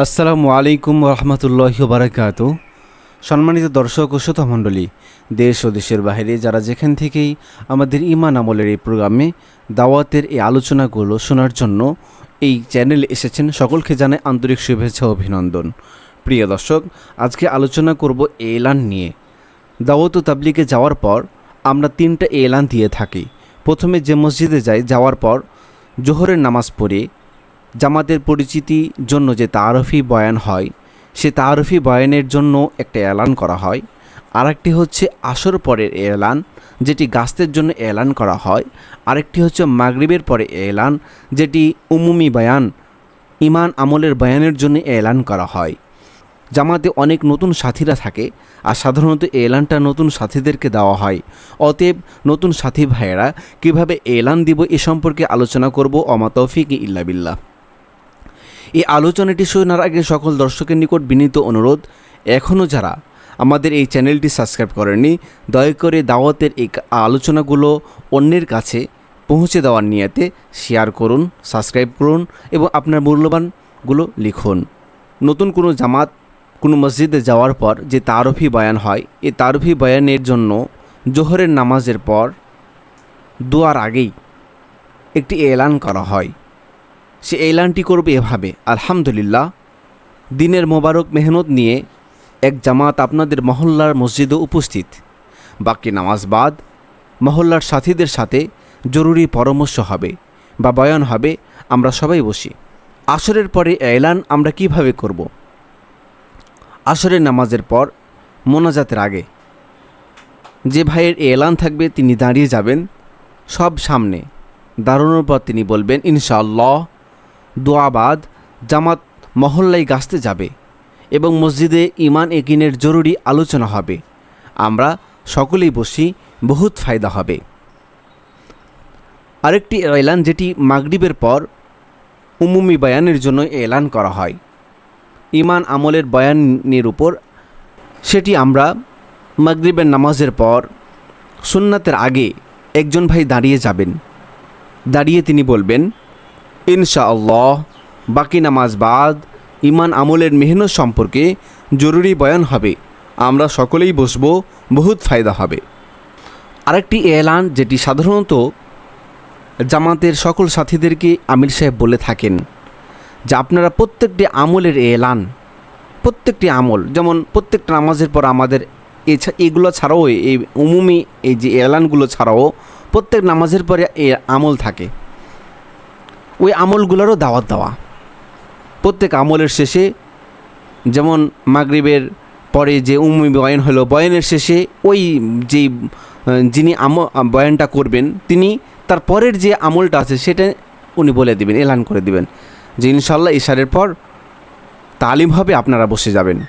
আসসালামু আলাইকুম রহমতুল্লাহ বারাকাত সম্মানিত দর্শক ও শ্রোতা মণ্ডলী, দেশ ও দেশের বাইরে যারা যেখান থেকেই আমাদের ইমান আমলের এই প্রোগ্রামে দাওয়াতের এই আলোচনাগুলো শোনার জন্য এই চ্যানেলে এসেছেন সকলকে জানাই আন্তরিক শুভেচ্ছা অভিনন্দন। প্রিয় দর্শক, আজকে আলোচনা করব এলান নিয়ে। দাওয়াত ও তাবলিগে যাওয়ার পর আমরা তিনটা এলান দিয়ে থাকি। প্রথমে যে মসজিদে যাই, যাওয়ার পর জোহরের নামাজ পড়ে জামাতের পরিচিতির জন্য যে তারফি বয়ান হয়, সে তারফি বয়ানের জন্য একটা এলান করা হয়। আরেকটি হচ্ছে আসর পরের এলান, যেটি গাস্তের জন্য এলান করা হয়। আরেকটি হচ্ছে মাগরিবের পরে এলান, যেটি উমুমি বয়ান ইমান আমলের বয়ানের জন্য এলান করা হয়। জামাতে অনেক নতুন সাথীরা থাকে আর সাধারণত এলানটা নতুন সাথীদেরকে দেওয়া হয়। অতএব নতুন সাথী ভাইয়েরা, কীভাবে এলান দিব এ সম্পর্কে আলোচনা করব, অমা তৌফিক ইল্লা বিল্লাহ। এই আলোচনাটি শোনার আগে সকল দর্শকের নিকট বিনীত অনুরোধ, এখনও যারা আমাদের এই চ্যানেলটি সাবস্ক্রাইব করেননি, দয়া করে দাওয়াতের এই আলোচনাগুলো অন্যের কাছে পৌঁছে দেওয়ার নিয়াতে শেয়ার করুন, সাবস্ক্রাইব করুন এবং আপনার মূল্যবানগুলো লিখুন। নতুন কোনো জামাত, কোনো মসজিদে যাওয়ার পর যে তারফি বয়ান হয় এই তারফি বয়ানের জন্য জোহরের নামাজের পর দুয়ার আগেই একটি এলান করা হয়। সে এলানটি করবে এভাবে, আলহামদুলিল্লাহ, দিনের মোবারক মেহনত নিয়ে এক জামাত আপনাদের মহল্লার মসজিদে উপস্থিত। বাকি নামাজ বাদ মহল্লার সাথীদের সাথে জরুরি পরামর্শ হবে বা বয়ান হবে, আমরা সবাই বসি। আসরের পরে এলান আমরা কীভাবে করব? আসরের নামাজের পর মোনাজাতের আগে যে ভাইয়ের এলান থাকবে তিনি দাঁড়িয়ে যাবেন সব সামনে। দাঁড়ানোর পর তিনি বলবেন, ইনশাআল্লাহ দোয়াবাদ জামাত মহল্লায় গাছতে যাবে এবং মসজিদে ইমান একিনের জরুরি আলোচনা হবে। আমরা সকলেই বসি, বহুত ফায়দা হবে। আরেকটি এলান যেটি মাগরিবের পর উমুমি বয়ানের জন্য এলান করা হয়। ইমান আমলের বয়ানের উপর সেটি আমরা মাগরিবের নামাজের পর সুন্নাতের আগে একজন ভাই দাঁড়িয়ে যাবেন। দাঁড়িয়ে তিনি বলবেন ইনশাআল্লাহ, বাকি নামাজ বাদ ইমান আমলের মেহনত সম্পর্কে জরুরি বয়ান হবে। আমরা সকলেই বসবো, বহুত ফায়দা হবে। আরেকটি এলান যেটি সাধারণত জামাতের সকল সাথীদেরকে আমির সাহেব বলে থাকেন, যে আপনারা প্রত্যেকটি আমলের এলান, প্রত্যেকটি আমল, যেমন প্রত্যেকটা নামাজের পর আমাদের এগুলো ছাড়াও, এই উমুমি এই যে এলানগুলো ছাড়াও প্রত্যেক নামাজের পরে আমল থাকে। ওই আমলগুলোরও দাওয়াত দেওয়া। প্রত্যেক আমলের শেষে যেমন মাগরিবের পরে যে উমি বয়ান হলো বয়ানের শেষে ওই আহ, যিনি আম বয়ানটা করবেন তিনি তার পরের যে আমলটা আছে সেটা উনি বলে দিবেন এলান করে দিবেন যে ইনশাল্লাহ ইশারের পর তালিম হবে আপনারা বসে যাবেন।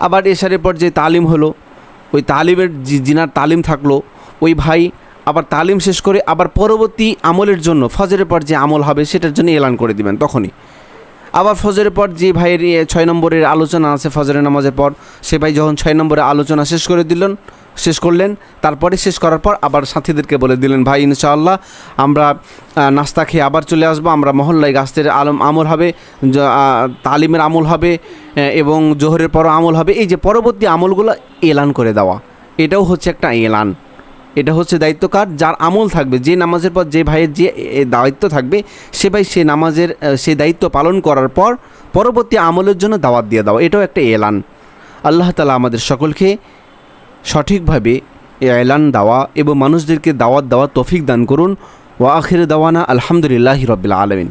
আবার এশারের পর যে তালিম হলো ওই তালিমের যে- যিনার তালিম থাকল ওই ভাই আবার তালিম শেষ করে আবার পরবর্তী আমলের জন্য ফজরের পর যে আমল হবে সেটার জন্য এলান করে দিবেন তখনই। আবার ফজরের পর যে ভাইয়ের ছয় নম্বরের আলোচনা আছে ফজরের নামাজের পর, সে ভাই যখন ছয় নম্বরের আলোচনা শেষ করে দিলেন, শেষ করলেন, তারপরে শেষ করার পর আবার সাথীদেরকে বলে দিলেন, ভাই, ইনশাআল্লাহ আমরা নাস্তা খেয়ে আবার চলে আসব, আমরা মহল্লায় গাছের আলম, আমল হবে তালিমের আমল হবে এবং জোহরের পরও আমল হবে। এই যে পরবর্তী আমলগুলো এলান করে দেওয়া, এটাও হচ্ছে একটা এলান। এটা হচ্ছে দায়িত্ব কার? যার আমল থাকবে, যে নামাজের পর যে ভাইয়ের যে দায়িত্ব থাকবে, সে ভাই সে নামাজের সে দায়িত্ব পালন করার পর পরবর্তী আমলের জন্য দাওয়াত দিয়ে দেওয়া এটাও একটা এলান। আল্লাহ তালা আমাদের সকলকে সঠিকভাবে এলান দেওয়া এবং মানুষদেরকে দাওয়াত দেওয়া তফিক দান করুন। ওয়া আখির দাওয়ানা আলহামদুলিল্লাহ রবিল আলমিন।